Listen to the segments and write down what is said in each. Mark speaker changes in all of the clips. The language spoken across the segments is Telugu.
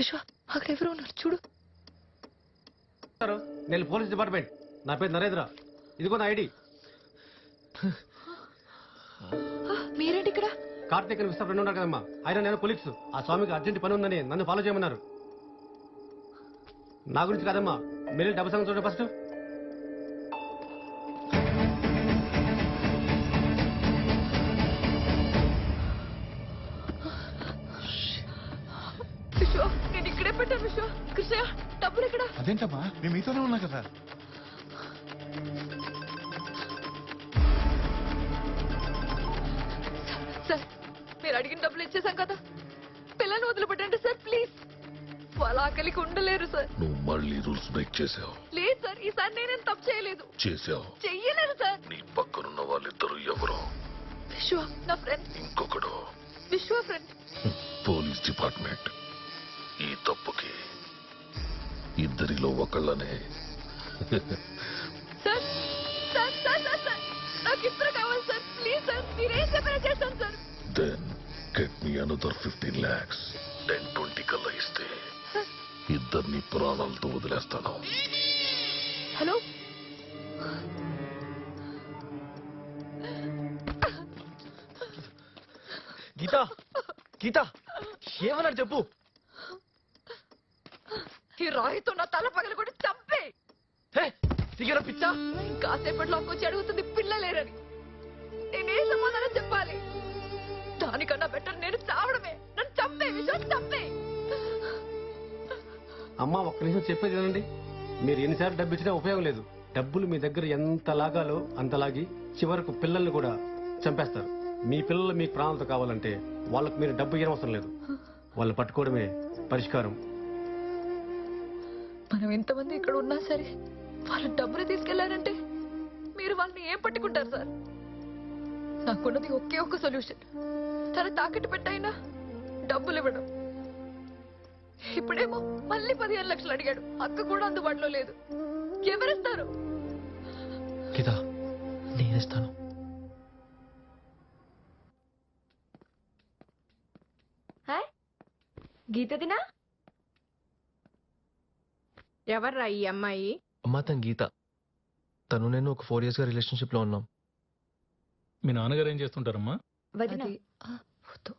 Speaker 1: విశ్వ అక్కడ ఎవరు ఉన్నారు చూడు.
Speaker 2: నేను పోలీస్ డిపార్ట్మెంట్. నా పేరు నరేంద్ర. ఇదిగో నా ఐడి.
Speaker 1: మీరేంటి ఇక్కడ?
Speaker 2: కార్తీక్ విస్తా ఫ్రెండ్ ఉన్నారు కదమ్మా. ఆయన నేను పోలీస్. ఆ స్వామికి అర్జెంట్ పని ఉందని నన్ను ఫాలో చేయమన్నారు. నా గురించి కాదమ్మా. మీరు డబ్బు సంగతి చూడండి ఫస్ట్.
Speaker 3: అదేంటమ్మా? మేము మీతోనే ఉన్నా కదా.
Speaker 1: సార్ మీరు అడిగిన డబ్బులు ఇచ్చేసాం కదా. పిల్లల్ని వదిలిపెట్టండి సార్ ప్లీజ్. వాళ్ళ ఆకలికి ఉండలేరు సార్.
Speaker 4: నువ్వు మళ్ళీ రూల్స్ బ్రేక్ చేసావు.
Speaker 1: లేదు సార్ ఈసారి నేనేం తప్పు చేయలేదు.
Speaker 4: చేసావు.
Speaker 1: చెయ్యలేదు సార్.
Speaker 4: నీ పక్కనున్న వాళ్ళిద్దరు ఎవరో?
Speaker 1: విశ్వ నా ఫ్రెండ్
Speaker 4: ఇంకొకడు.
Speaker 1: విశ్వ ఫ్రెండ్
Speaker 4: పోలీస్ డిపార్ట్మెంట్. ఈ తప్పుకి ఇద్దరిలో ఒకళ్ళనే.
Speaker 1: Sir sir sir sir sir. నాకు ఇద్దరు కావాలి సార్. ప్లీజ్ సార్ మీరేం చెప్పినా చేస్తాను sir.
Speaker 4: Then get me another fifteen lakhs ten twenty కల్లా ఇస్తే ఇద్దరిని ప్రాణాలతో వదిలేస్తాను.
Speaker 1: హలో?
Speaker 5: గీత గీత ఏమన్నాడు చెప్పు?
Speaker 1: రాయితో నా తల పగల కూడా చంపే.
Speaker 5: హే సిగరెట్ పిచ్చా?
Speaker 1: ఇంకాసేపట్లో వచ్చి అడుగుతుంది పిల్లలేరని. నేనే సమాధానం చెప్పాలి? దానికన్నా బెటర్ నేను చావడమే. నన్ను చంపే విశ్వం చంపే.
Speaker 2: అమ్మా ఒక్క నిమిషం చెప్పేది వినండి. మీరు ఎన్నిసార్లు డబ్బు ఇచ్చినా ఉపయోగం లేదు. డబ్బులు మీ దగ్గర ఎంత లాగాలో అంత లాగి చివరకు పిల్లల్ని కూడా చంపేస్తారు. మీ పిల్లలు మీ ప్రాణాలతో కావాలంటే వాళ్ళకు మీరు డబ్బు ఇవ్వడం అవసరం లేదు. వాళ్ళని పట్టుకోవడమే పరిష్కారం.
Speaker 1: మనం ఎంతమంది ఇక్కడ ఉన్నా సరే వాళ్ళ డబ్బులు తీసుకెళ్ళారంటే మీరు వాళ్ళని ఏం పట్టుకుంటారు సార్? నాకున్నది ఒకే ఒక్క సొల్యూషన్. తన తాకట్టు పెట్టైనా డబ్బులు ఇవ్వడం. ఇప్పుడేమో మళ్ళీ పదిహేను లక్షలు అడిగాడు. అక్క కూడా అందుబాటులో లేదు. ఎవరిస్తారు?
Speaker 5: గీత నేనిస్తాను
Speaker 6: హాయ్. గీత దినా ఎవర్రా ఈ అమ్మాయి?
Speaker 5: అమ్మా తన గీత. తను నేను ఒక ఫోర్ ఇయర్స్గా రిలేషన్షిప్లో ఉన్నాం.
Speaker 7: మీ నాన్నగారు ఏం చేస్తుంటారమ్మా?
Speaker 6: వదిన.
Speaker 1: అది, ఆ, వద్దు.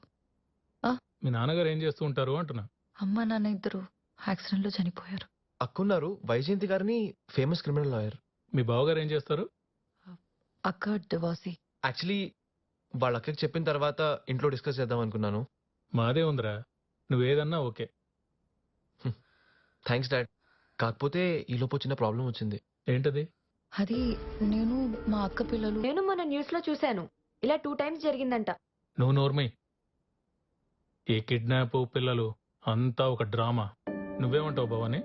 Speaker 7: మీ నాన్నగారు ఏం చేస్తూ ఉంటారు అంటున్నా.
Speaker 1: అమ్మ నాన్న ఇద్దరు యాక్సిడెంట్లో చనిపోయారు.
Speaker 5: అక్కున్నారు. వైజయంతి గారిని ఫేమస్ క్రిమినల్ లాయర్
Speaker 7: మీ బావగారు ఏం చేస్తారు?
Speaker 1: అక్క డివాసి
Speaker 5: యాక్చువల్లీ వాళ్ళ అక్కకి చెప్పిన తర్వాత ఇంట్లో డిస్కస్ చేద్దాం అనుకున్నాను.
Speaker 7: మాదే ఉందిరా. నువ్వేదన్నా ఓకే.
Speaker 5: థ్యాంక్స్ డాడ్ కాకపోతే ఈ లోపు చిన్న ప్రాబ్లం వచ్చింది.
Speaker 7: ఏంటది?
Speaker 1: అది నేను మా అక్క పిల్లలు
Speaker 6: నేను మొన్న న్యూస్లో చూశాను. ఇలా టూ టైమ్స్ జరిగిందంట.
Speaker 7: నువ్వు నోర్మై ఈ కిడ్నాప్ పిల్లలు అంతా ఒక డ్రామా. నువ్వేమంటావు భవాని?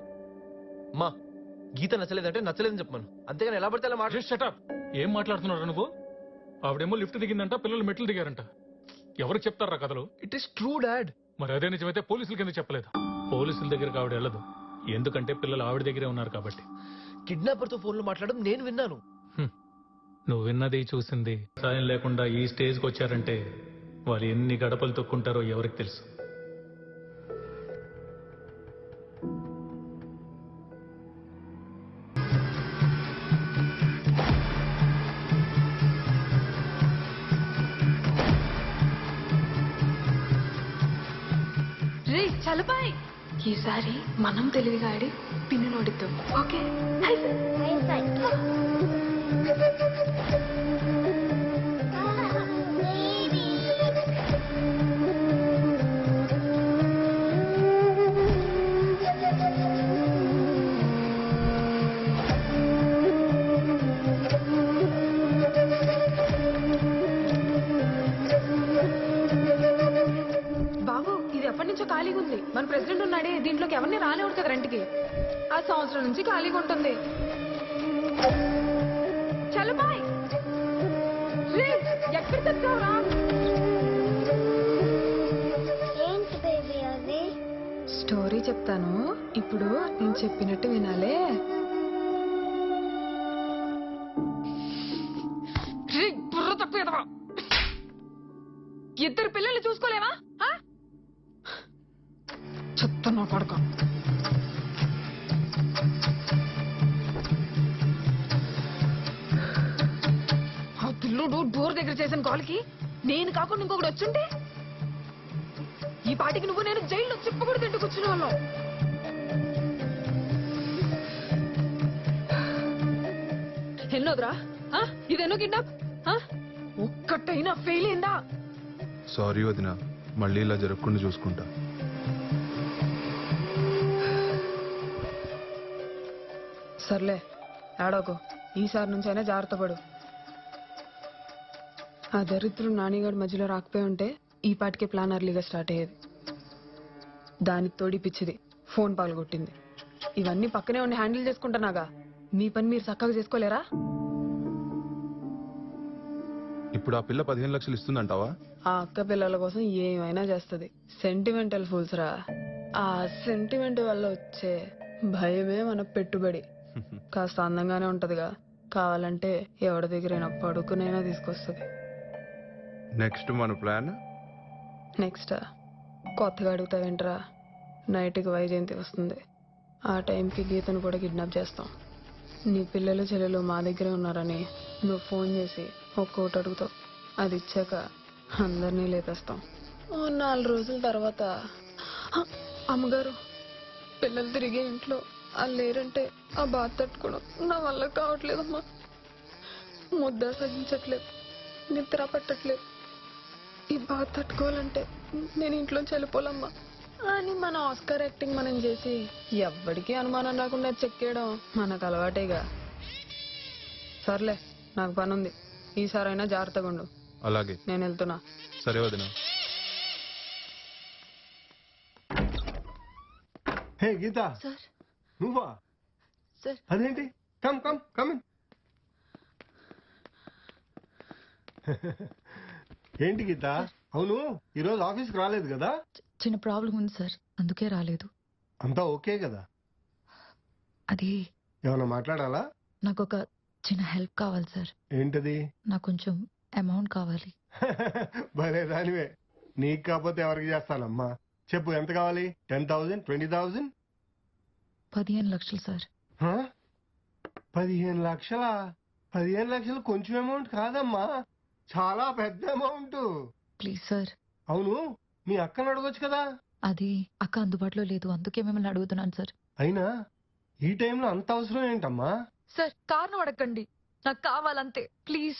Speaker 5: మా గీత నచ్చలేదంటే నచ్చలేదని చెప్పమను. అంతేగాని ఎలా పడితే అలా మాట
Speaker 7: షటప్. ఏం మాట్లాడుతున్నారా నువ్వు? ఆవిడేమో లిఫ్ట్ దిగిందంట పిల్లలు మెట్లు దిగారంట. ఎవరికి చెప్తారా కథలు?
Speaker 5: ఇట్ ఇస్ ట్రూ డాడ్
Speaker 7: మరి అదే నిజమైతే పోలీసులకి ఎందుకు చెప్పలేదు. పోలీసుల దగ్గరికి ఆవిడ వెళ్ళదు. ఎందుకంటే పిల్లలు ఆవిడ దగ్గరే ఉన్నారు కాబట్టి.
Speaker 5: కిడ్నాపర్తో ఫోన్లో మాట్లాడడం నేను విన్నాను.
Speaker 7: నువ్వు విన్నది చూసింది. సాయం లేకుండా ఈ స్టేజ్కి వచ్చారంటే వాళ్ళు ఎన్ని గడపలు తొక్కుంటారో ఎవరికి తెలుసు.
Speaker 1: చలపాయ్! ఈసారి మనం తెలివిగా ఆడి పిన్ను నోడిద్దాం ఓకే.
Speaker 8: ప్రెసిడెంట్ ఉన్నాడే దీంట్లోకి ఎవరిని రానివ్వడు కదా రెంట్కి? ఆ సంవత్సరం నుంచి ఖాళీగా ఉంటుంది. చలో బాయ్. రే, ఎక్కడ తెచ్చావురా
Speaker 9: ఏంటి బేబీ అది?
Speaker 8: స్టోరీ చెప్తాను. ఇప్పుడు నేను చెప్పినట్టు వినాలే. దగ్గర చేసిన కాల్కి నేను కాకుండా ఇంకొకటి వచ్చుంటే? ఈ పాటికి నువ్వు నేను జైల్లో చెప్పకూడదు తింటూ కూర్చునే వాళ్ళం. ఎన్నోద్రా? ఇదెన్నో కిడ్నాప్? ఒక్కటైనా ఫెయిల్ అయిందా?
Speaker 10: సారీ వదిన. మళ్ళీ ఇలా జరగకుండా చూసుకుంటా.
Speaker 8: సర్లే ఏడోకు ఈసారి నుంచి అయినా జాగ్రత్త పడు. ఆ దరిద్రం నానిగాడు మధ్యలో రాకపోయి ఉంటే ఈ పాటికే ప్లాన్ అర్లీగా స్టార్ట్ అయ్యేది. దానికి తోడి పిచ్చిది ఫోన్ పాల్గొట్టింది ఇవన్నీ పక్కనే ఉండి హ్యాండిల్ చేసుకుంటున్నాగా మీ పని మీరు చక్కగా చేసుకోలేరా?
Speaker 10: ఇప్పుడు ఆ పిల్ల పదిహేను లక్షలు ఇస్తుందంటావా?
Speaker 8: ఆ అక్క పిల్లల కోసం ఏమైనా చేస్తుంది. సెంటిమెంటల్ ఫూల్స్ రా. ఆ సెంటిమెంట్ వల్ల వచ్చే భయమే మన పెట్టుబడి. కాస్త అందంగానే ఉంటదిగా. కావాలంటే ఎవరి దగ్గరైనా పడుకునైనా తీసుకొస్తుంది.
Speaker 10: నెక్స్ట్ మన ప్లాన్?
Speaker 8: నెక్స్ట్ కొత్తగా అడుగుతావేంట్రా? నైట్కి వైజయంతి వస్తుంది. ఆ టైంకి గీతను కూడా కిడ్నాప్ చేస్తాం. నీ పిల్లలు చెల్లెలు మా దగ్గరే ఉన్నారని నువ్వు ఫోన్ చేసి ఒక్కోటి అడుగుతావు. అది ఇచ్చాక అందరినీ లేపేస్తాం. ఓ నాలుగు రోజుల తర్వాత "హ, అమ్మగారు పిల్లలు తిరిగే ఇంట్లో వాళ్ళు లేరంటే ఆ బాధ తట్టుకోవడం నా వల్ల కావట్లేదమ్మా. ముద్ద సహించట్లేదు. నిద్ర పట్టట్లేదు. ఈ బాధ తట్టుకోవాలంటే నేను ఇంట్లోంచి వెళ్ళిపోలమ్మా అని మన ఆస్కార్ యాక్టింగ్ మనం చేసి ఎవ్వడికి అనుమానం రాకుండా చెక్కేయడం మనకు అలవాటేగా. సర్లే నాకు పని ఉంది ఈసారైనా జాగ్రత్తగా ఉండు.
Speaker 10: అలాగే.
Speaker 8: నేను వెళ్తున్నా.
Speaker 10: సరే వదిన.
Speaker 11: హే గీత.
Speaker 1: సార్.
Speaker 11: నువ్వా?
Speaker 1: సార్.
Speaker 11: అదేంటి? కమ్ కమ్ కమ్ ఏంటి గీత? అవును ఈరోజు ఆఫీస్కి రాలేదు కదా?
Speaker 1: చిన్న ప్రాబ్లం ఉంది సార్. అందుకే రాలేదు.
Speaker 11: అంతా ఓకే కదా?
Speaker 1: అది
Speaker 11: ఏమైనా మాట్లాడాలా?
Speaker 1: నాకు ఒక చిన్న హెల్ప్ కావాలి సార్.
Speaker 11: ఏంటది?
Speaker 1: నాకు కొంచెం అమౌంట్ కావాలి.
Speaker 11: భలే దానివే. నీకు కాకపోతే ఎవరికి చేస్తానమ్మా? చెప్పు ఎంత కావాలి? Ten thousand twenty thousand?
Speaker 1: పదిహేను లక్షలు సార్.
Speaker 11: పదిహేను లక్షలా? పదిహేను లక్షలు కొంచెం అమౌంట్ కాదమ్మా. చాలా పెద్ద అమౌంట్.
Speaker 1: Please sir.
Speaker 11: అవును మీ అక్కను అడగొచ్చు కదా?
Speaker 1: అది అక్క అందుబాటులో లేదు అందుకే మిమ్మల్ని అడుగుతున్నాను సార్.
Speaker 11: అయినా ఈ టైంలో అంత అవసరం ఏంటమ్మా?
Speaker 1: సార్ కారణం అడగండి. నాకు కావాలంతే ప్లీజ్.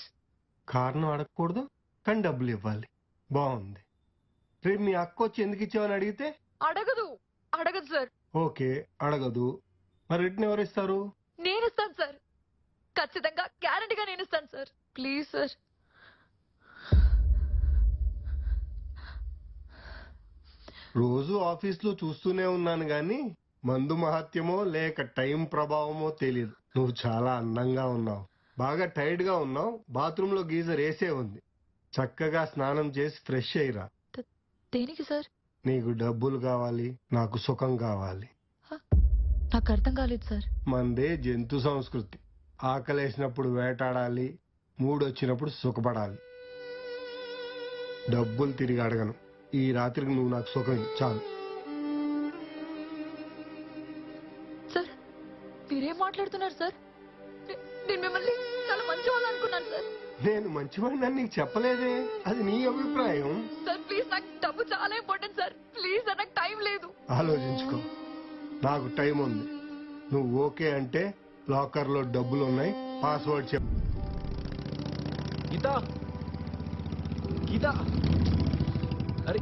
Speaker 11: కారణం అడగకూడదు కానీ డబ్బులు ఇవ్వాలి. బాగుంది. రేపు మీ అక్క వచ్చి ఎందుకు ఇచ్చావని అడిగితే?
Speaker 1: అడగదు అడగదు సార్.
Speaker 11: ఓకే అడగదు. మరి రిటర్న్ ఎవరు ఇస్తారు?
Speaker 1: నేను ఇస్తాను సార్. ఖచ్చితంగా గ్యారంటీగా నేను ఇస్తాను సార్. Please sir.
Speaker 11: రోజు ఆఫీస్లో చూస్తూనే ఉన్నాను గాని మందు మహత్యమో లేక టైం ప్రభావమో తెలియదు నువ్వు చాలా అందంగా ఉన్నావు. బాగా టైర్డ్గా ఉన్నావు. బాత్రూమ్లో గీజర్ వేసే ఉంది. చక్కగా స్నానం చేసి ఫ్రెష్ అయ్యిరా.
Speaker 1: దేనికి సార్?
Speaker 11: నీకు డబ్బులు కావాలి. నాకు సుఖం కావాలి.
Speaker 1: నాకు అర్థం కాలేదు సార్.
Speaker 11: మందే జంతు సంస్కృతి. ఆకలేసినప్పుడు వేటాడాలి. మూడొచ్చినప్పుడు సుఖపడాలి. డబ్బులు తిరిగి అడగను. ఈ రాత్రికి నువ్వు నాకు సుఖం. చాలు.
Speaker 1: సార్ మీరేం మాట్లాడుతున్నారు సార్? నేను మిమ్మల్ని చాలా మంచి వాళ్ళు అనుకున్నాను సార్.
Speaker 11: నేను మంచివాడిని నీకు చెప్పలేదే? అది నీ అభిప్రాయం?
Speaker 1: సార్ ప్లీజ్ నాకు డబ్బు చాలా ఇంపార్టెంట్ సార్. ప్లీజ్ సార్ నాకు టైం లేదు.
Speaker 11: ఆలోచించుకో. నాకు టైం ఉంది. నువ్వు ఓకే అంటే లాకర్లో డబ్బులు ఉన్నాయి. పాస్వర్డ్ చెప్పు.
Speaker 12: గీత. గీత. అరే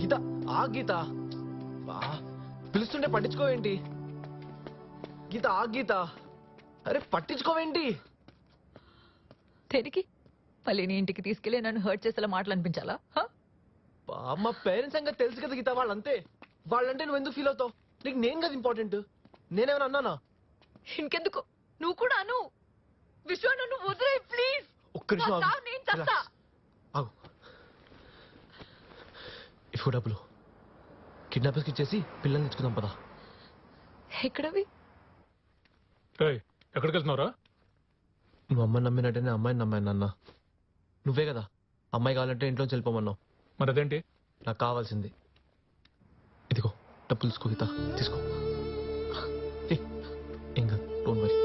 Speaker 12: గీత ఆ గీత. బా పిలుస్తుంటే పట్టించుకోవేంటి? గీత ఆ గీత. అరే పట్టించుకోవేంటి?
Speaker 1: దేనికి మళ్ళీ నీ ఇంటికి తీసుకెళ్ళి నన్ను హర్ట్ చేసేలా మాటలు అనిపించాలా?
Speaker 12: బా, మా పేరెంట్స్ సంగతి తెలుసు కదా గీత వాళ్ళంతే. వాళ్ళంటే నువ్వు ఎందుకు ఫీల్ అవుతావు? నీకు నేను కదా ఇంపార్టెంట్ నేనేమైనా అన్నానా?
Speaker 1: ఇంకెందుకు? నువ్వు కూడా అను. విశ్వ నన్ను వదిలే ప్లీజ్
Speaker 12: ఒక్క నిమిషం ఆగు.
Speaker 1: నేను చస్తా?
Speaker 12: Relax. ఆగు. ఇఫ్ డబ్బులు. కిడ్నాపర్స్కి ఇచ్చేసి పిల్లల్ని తెచ్చుకుందాం పదా.
Speaker 1: ఎక్కడవి?
Speaker 7: ఎక్కడికి వెళ్తున్నావురా
Speaker 12: నువ్వు అమ్మని నమ్మినట్టే నేను అమ్మాయిని నమ్మాను నాన్న. నువ్వే కదా అమ్మాయి కావాలంటే ఇంట్లో వెళ్ళిపోమన్నావు.
Speaker 7: మరి అదేంటి
Speaker 12: నాకు కావాల్సింది. ఇదిగో డబ్బులు తీసుకో తీసుకో. కాదు డోంట్ వరీ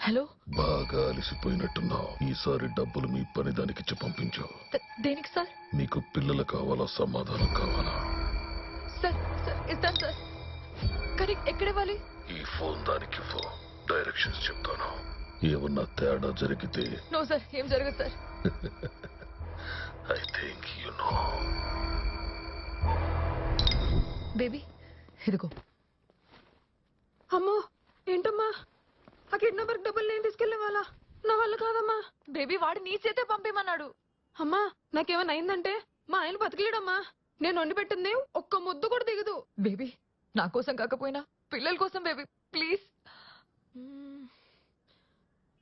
Speaker 1: హలో?
Speaker 4: బాగా అలసిపోయినట్టున్నావు. ఈసారి డబ్బులు మీ పని దానికిచ్చి పంపించావు
Speaker 1: ద- దేనికి సార్?
Speaker 4: నీకు పిల్లలు కావాలా సమాధానం కావాలా?
Speaker 1: సార్ సార్ ఇస్తాను సార్. కానీ ఎక్కడ ఇవ్వాలి?
Speaker 4: ఈ ఫోన్ దానికి ఫోన్ డైరెక్షన్స్ చెప్తాను. ఏమన్నా తేడా జరిగితే?
Speaker 1: నో సార్ ఏం జరగదు sir.
Speaker 4: I think you know
Speaker 1: baby ఇదిగో.
Speaker 8: అమ్మో ఏంటమ్మా? ఆ కిడ్నాపర్ డబ్బులు నేను తీసుకెళ్ళేవాళ్ళ నా వల్ల కాదమ్మా.
Speaker 1: బేబీ వాడు నీ చేతే పంపిమన్నాడు
Speaker 8: అమ్మా నాకేమైనా అయిందంటే మా ఆయన బతికేయడమ్మా నేను వండి పెట్టింది ఒక్క ముద్దు కూడా దిగదు.
Speaker 1: బేబీ నా కోసం కాకపోయినా పిల్లల కోసం బేబీ ప్లీజ్.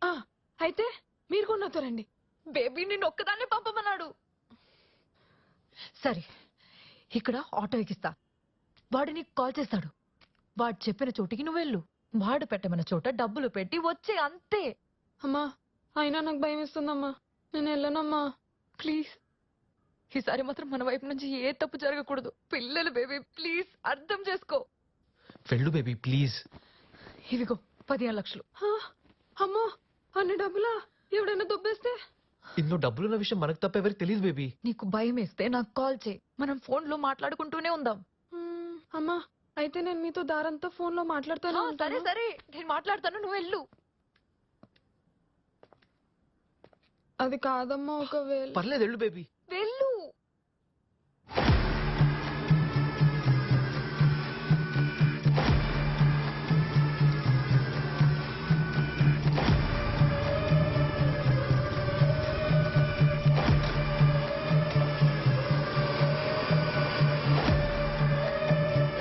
Speaker 8: ఆ, అయితే మీరు కూడా నాతో రండి.
Speaker 1: బేబీ నిన్ను ఒక్కదాన్నే పంపమన్నాడు. సరే ఇక్కడ ఆటో ఎక్కిస్తా. వాడు నీకు కాల్ చేస్తాడు. వాడు చెప్పిన చోటికి నువ్వు వెళ్ళు. వాడు పెట్టమన్న చోట డబ్బులు పెట్టి వచ్చే అంతే.
Speaker 8: అమ్మా అయినా నాకు భయం ఇస్తుందమ్మా నేను వెళ్ళనమ్మా.
Speaker 1: ప్లీజ్. ఈసారి మాత్రం మన వైపు నుంచి ఏ తప్పు జరగకూడదు. పిల్లలు బేబీ ప్లీజ్ అర్థం చేసుకో.
Speaker 12: వెళ్ళు బేబీ ప్లీజ్.
Speaker 1: ఇదిగో పదిహేను లక్షలు.
Speaker 8: అమ్మో అన్ని డబ్బులా? ఎవడైనా దొబ్బేస్తే?
Speaker 12: ఇందులో డబ్బులున్న విషయం మనకు తప్ప ఎవరికి తెలియదు బేబీ.
Speaker 1: నీకు భయం వేస్తే నాకు కాల్ చేయి. మనం ఫోన్లో మాట్లాడుకుంటూనే ఉందాం.
Speaker 8: మ్మ్, అమ్మా అయితే నేను మీతో దారంతా ఫోన్లో మాట్లాడుతాను
Speaker 1: సరే సరే. నేను మాట్లాడతాను నువ్వు వెళ్ళు.
Speaker 8: అది కాదమ్మా ఒకవేళ
Speaker 12: పర్లేదు వెళ్ళు బేబీ.